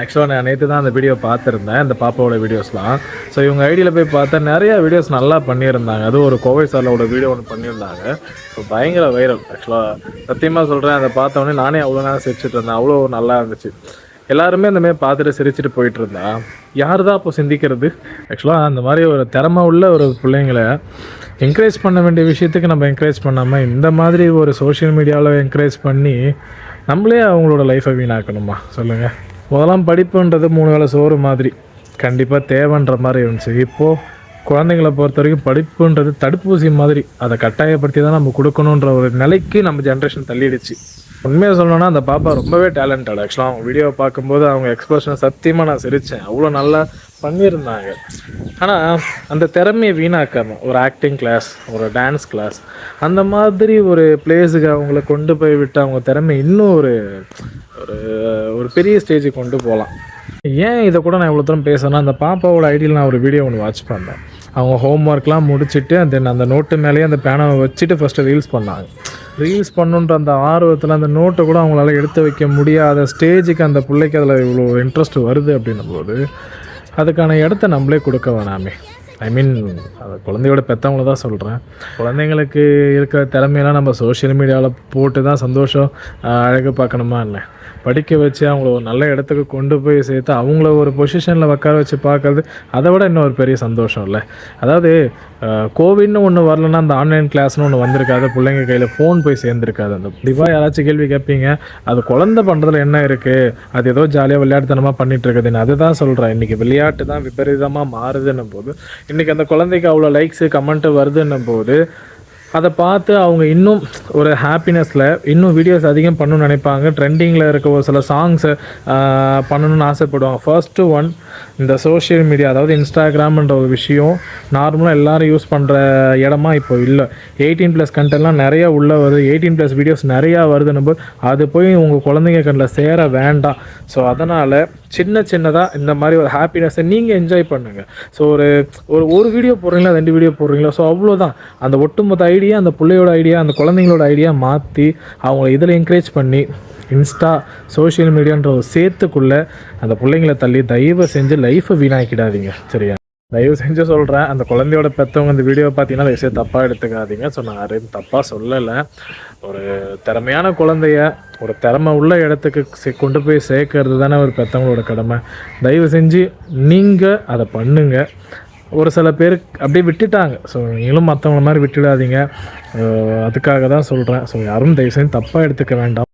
ஆக்சுவலாக நான் நேற்று தான் அந்த வீடியோ பார்த்துருந்தேன் அந்த பாப்பாவோட வீடியோஸ்லாம் ஸோ இவங்க ஐடியில் போய் பார்த்தா நிறையா வீடியோஸ் நல்லா பண்ணியிருந்தாங்க. அதுவும் ஒரு கோவை சாரோட வீடியோ ஒன்று பண்ணியிருந்தாங்க. ஸோ பயங்கர வைரல் ஆக்சுவலாக சத்தியமாக சொல்கிறேன் அதை பார்த்தோன்னே நானே அவ்வளோ நேரம் சிரிச்சிட்டு இருந்தேன். அவ்வளோ நல்லா இருந்துச்சு. எல்லாருமே அந்த மாதிரி பார்த்துட்டு சிரிச்சிட்டு போயிட்டு இருந்தா. யார் தான் அப்போ சிந்திக்கிறது? ஆக்சுவலாக அந்த மாதிரி ஒரு திறமை உள்ள ஒரு பிள்ளைங்களை என்கரேஜ் பண்ண வேண்டிய விஷயத்துக்கு நம்ம என்கரேஜ் பண்ணாமல் இந்த மாதிரி ஒரு சோஷியல் மீடியாவில் என்கரேஜ் பண்ணி நம்மளே அவங்களோட லைஃப்பை வீணாக்கணுமா? சொல்லுங்கள் முதலாம் படிப்புன்றது மூணு வேளை சோறு மாதிரி. கண்டிப்பாக தேவைன்ற மாதிரி இருந்துச்சு. இப்போது குழந்தைங்களை பொறுத்த வரைக்கும் படிப்புன்றது தடுப்பூசி மாதிரி. அதை கட்டாயப்படுத்தி தான் நம்ம கொடுக்கணுன்ற ஒரு நிலைக்கு நம்ம ஜென்ரேஷன் தள்ளிடுச்சு. உண்மையாக சொல்லணும்னா அந்த பாப்பா ரொம்பவே டேலண்டட் ஆக்சுவலாக அவங்க வீடியோவை பார்க்கும்போது அவங்க எக்ஸ்பிரஷனை சத்தியமாக நான் சிரித்தேன் அவ்வளோ நல்லா பண்ணியிருந்தாங்க. ஆனால் அந்த திறமையை வீணாக்காமல் ஒரு ஆக்டிங் கிளாஸ் ஒரு டான்ஸ் கிளாஸ் அந்த மாதிரி ஒரு பிளேஸுக்கு அவங்கள கொண்டு போய் விட்டு அவங்க திறமை இன்னும் ஒரு ஒரு ஒரு பெரிய ஸ்டேஜுக்கு கொண்டு போகலாம் ஏன் இதை கூட நான் இவ்வளோ தூரம் பேசுறேன்னா அந்த பாப்பாவோட ஐடியில் நான் ஒரு வீடியோ ஒன்று வாட்ச் பண்ணேன். அவங்க ஹோம் ஒர்க்லாம் முடிச்சுட்டு தென் அந்த நோட்டு மேலேயே அந்த பேனாவை வச்சுட்டு ஃபஸ்ட்டு ரீல்ஸ் பண்ணாங்க. ரீல்ஸ் பண்ணுன்ற அந்த ஆர்வத்தில் அந்த நோட்டை கூட அவங்களால எடுத்து வைக்க முடியாத ஸ்டேஜுக்கு அந்த பிள்ளைக்கு அதில் இவ்வளோ இன்ட்ரெஸ்ட் வருது அப்படின்னும் போது அதுக்கான இடத்த நம்மளே கொடுக்க வேணாமே. ஐ மீன் அது குழந்தையோட பெற்றவங்கள தான் சொல்கிறேன் குழந்தைங்களுக்கு இருக்கிற திறமையெல்லாம் நம்ம சோஷியல் மீடியாவில் போட்டு தான் சந்தோஷம் அழகு பார்க்கணுமா இல்லை? படிக்க வச்சு அவங்கள ஒரு நல்ல இடத்துக்கு கொண்டு போய் சேர்த்து அவங்கள ஒரு பொசிஷனில் உட்கார வச்சு பார்க்கறது அதை விட இன்னும் ஒரு பெரிய சந்தோஷம் இல்லை. அதாவது கோவிட்னு ஒன்று வரலன்னா அந்த ஆன்லைன் கிளாஸ்னு ஒன்று வந்திருக்காது. பிள்ளைங்க கையில் ஃபோன் போய் சேர்ந்துருக்காது. அந்த திவா யாராச்சும் கேள்வி கேட்பீங்க அது குழந்தை பண்ணுறதுல என்ன இருக்குது அது ஏதோ ஜாலியாக விளையாட்டுத்தனமாக பண்ணிகிட்டு இருக்குதுன்னு. அதுதான் சொல்கிறேன் இன்றைக்கி விளையாட்டு தான் விபரீதமாக மாறுதுன்னும் போது இன்றைக்கி அந்த குழந்தைக்கு அவ்வளோ லைக்ஸு கமெண்ட்டு வருதுன்னும் போது அதை பார்த்து அவங்க இன்னும் ஒரு ஹாப்பினஸில் இன்னும் வீடியோஸ் அதிகம் பண்ணணும்னு நினைப்பாங்க. ட்ரெண்டிங்கில் இருக்க ஒரு சில சாங்ஸை பண்ணணும்னு ஆசைப்படுவாங்க. ஃபர்ஸ்ட்டு ஒன் இந்த சோஷியல் மீடியா அதாவது இன்ஸ்டாகிராம்ன்ற ஒரு விஷயம் நார்மலாக எல்லோரும் யூஸ் பண்ணுற இடமா இப்போ இல்லை. எயிட்டீன் ப்ளஸ் கண்டென்ட்லாம் நிறையா உள்ளே வருது. எயிட்டீன் ப்ளஸ் வீடியோஸ் நிறையா வருதுன்னு போது அது போய் உங்கள் குழந்தைங்க கண்ணில் சேர வேண்டாம். ஸோ அதனால் சின்ன சின்னதாக இந்த மாதிரி ஒரு ஹாப்பினஸை நீங்கள் என்ஜாய் பண்ணுங்கள் ஸோ ஒரு ஒரு ஒரு வீடியோ போடுறீங்களா ரெண்டு வீடியோ போடுறீங்களா? ஸோ அவ்வளோதான் அந்த ஒட்டுமொத்த ஐடியா அந்த பிள்ளையோட ஐடியா அந்த குழந்தைங்களோட ஐடியா மாற்றி அவங்கள இதில் என்கரேஜ் பண்ணி இன்ஸ்டா சோஷியல் மீடியான்ற ஒரு சேர்த்துக்குள்ளே அந்த பிள்ளைங்களை தள்ளி தயவு செஞ்சு லைஃப்பை வீணாக்கிடாதீங்க. சரியா? தயவு செஞ்சு சொல்கிறேன் அந்த குழந்தையோட பெற்றவங்க இந்த வீடியோவை பார்த்தீங்கன்னா தயவு செய்து தப்பாக எடுத்துக்காதீங்க. ஸோ நான் யாரையும் தப்பாக சொல்லலை. ஒரு திறமையான குழந்தைய ஒரு திறமை உள்ள இடத்துக்கு சே- கொண்டு போய் சேர்க்கறது தானே ஒரு பெற்றவங்களோட கடமை. தயவு செஞ்சு நீங்கள் அதை பண்ணுங்கள் ஒரு சில பேர் அப்படியே விட்டுட்டாங்க. ஸோ நீங்களும் மற்றவங்கள மாதிரி விட்டுடாதீங்க. அதுக்காக தான் சொல்கிறேன் ஸோ யாரும் தயவு செஞ்சு தப்பாக எடுத்துக்க வேண்டாம்.